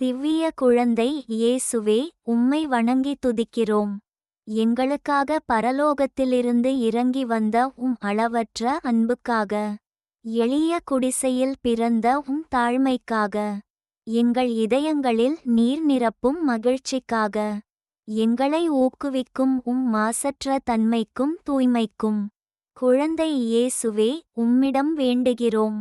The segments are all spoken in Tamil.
திவ்விய குழந்தை இயேசுவே உம்மை வணங்கி துதிக்கிறோம். எங்களுக்காக பரலோகத்திலிருந்து இறங்கி வந்த உம் அளவற்ற அன்புக்காக எளிய குடிசையில் பிறந்த உம் தாழ்மைக்காக எங்கள் இதயங்களில் நீர் நிரப்பும் மகிழ்ச்சிக்காக எங்களை ஊக்குவிக்கும் உம் மாசற்ற தன்மைக்கும் தூய்மைக்கும் குழந்தை இயேசுவே உம்மிடம் வேண்டுகிறோம்.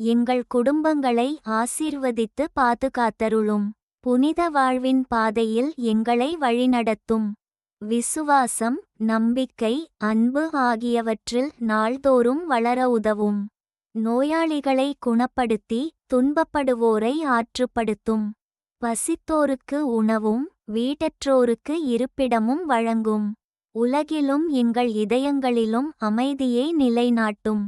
எங்கள் குடும்பங்களை ஆசீர்வதித்து பாதுகாத்தருளும். புனித வாழ்வின் பாதையில் எங்களை வழிநடத்தும். விசுவாசம் நம்பிக்கை அன்பு ஆகியவற்றில் நாள்தோறும் வளர உதவும். நோயாளிகளை குணப்படுத்தி துன்பப்படுவோரை ஆற்றுப்படுத்தும். பசித்தோருக்கு உணவும் வீடற்றோருக்கு இருப்பிடமும் வழங்கும். உலகிலும் எங்கள் இதயங்களிலும் அமைதியை நிலைநாட்டும்.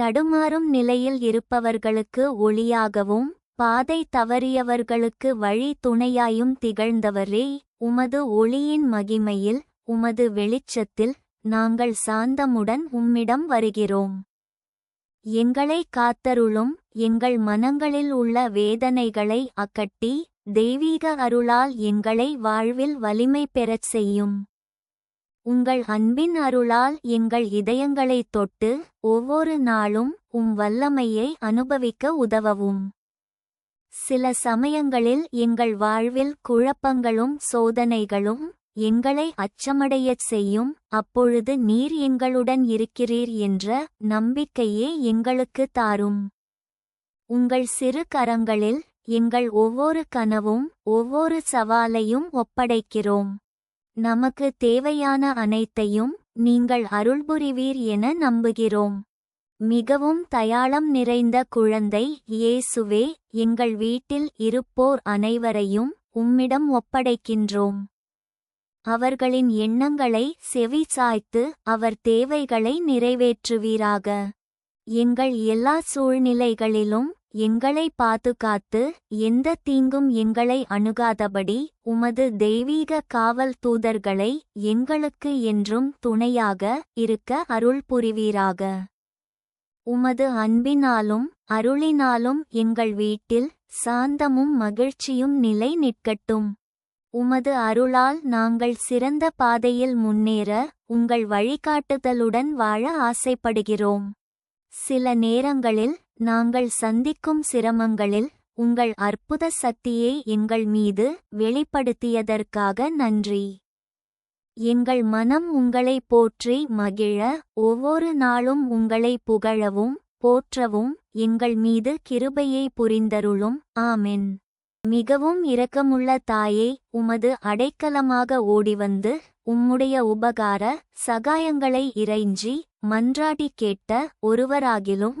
தடுமாறும் நிலையில் இருப்பவர்களுக்கு ஒளியாகவும் பாதை தவறியவர்களுக்கு வழி துணையாயும் திகழ்ந்தவரே உமது ஒளியின் மகிமையில் உமது வெளிச்சத்தில் நாங்கள் சாந்தமுடன் உம்மிடம் வருகிறோம். எங்களை காத்தருளும் எங்கள் மனங்களில் உள்ள வேதனைகளை அகட்டி தெய்வீக அருளால் எங்களை வாழ்வில் வலிமை பெறச் செய்யும். உங்கள் அன்பின் அருளால் எங்கள் இதயங்களைத் தொட்டு ஒவ்வொரு நாளும் உம் வல்லமையை அனுபவிக்க உதவவும். சில சமயங்களில் எங்கள் வாழ்வில் குழப்பங்களும் சோதனைகளும் எங்களை அச்சமடையச் செய்யும். அப்பொழுது நீர் எங்களுடன் இருக்கிறீர் என்ற நம்பிக்கையே எங்களுக்கு தாரும். உங்கள் சிறு கரங்களில் எங்கள் ஒவ்வொரு கனவும் ஒவ்வொரு சவாலையும் ஒப்படைக்கிறோம். நமக்கு தேவையான அனைத்தையும் நீங்கள் அருள்புரிவீர் என நம்புகிறோம். மிகவும் தயாளம் நிறைந்த குழந்தை இயேசுவே எங்கள் வீட்டில் இருப்போர் அனைவரையும் உம்மிடம் ஒப்படைக்கின்றோம். அவர்களின் எண்ணங்களை செவி சாய்த்து அவர் தேவைகளை நிறைவேற்றுவீராக. எங்கள் எல்லா சூழ்நிலைகளிலும் எங்களை பாதுகாத்து எந்த தீங்கும் எங்களை அணுகாதபடி உமது தெய்வீக காவல் தூதர்களை எங்களுக்கு என்றும் துணையாக இருக்க அருள் புரிவீராக. உமது அன்பினாலும் அருளினாலும் எங்கள் வீட்டில் சாந்தமும் மகிழ்ச்சியும் நிலை நிற்கட்டும். உமது அருளால் நாங்கள் சிறந்த பாதையில் முன்னேற உங்கள் வழிகாட்டுதலுடன் வாழ ஆசைப்படுகிறோம். சில நேரங்களில் நாங்கள் சந்திக்கும் சிரமங்களில் உங்கள் அற்புத சக்தியை எங்கள் மீது வெளிப்படுத்தியதற்காக நன்றி. எங்கள் மனம் உங்களை போற்றி மகிழ ஒவ்வொரு நாளும் உங்களை புகழவும் போற்றவும் எங்கள் மீது கிருபையை புரிந்தருளும். ஆமென். மிகவும் இரக்கமுள்ள தாயே உமது அடைக்கலமாக ஓடிவந்து உம்முடைய உபகார சகாயங்களை இறைஞ்சி மன்றாடி கேட்ட ஒருவராகிலும்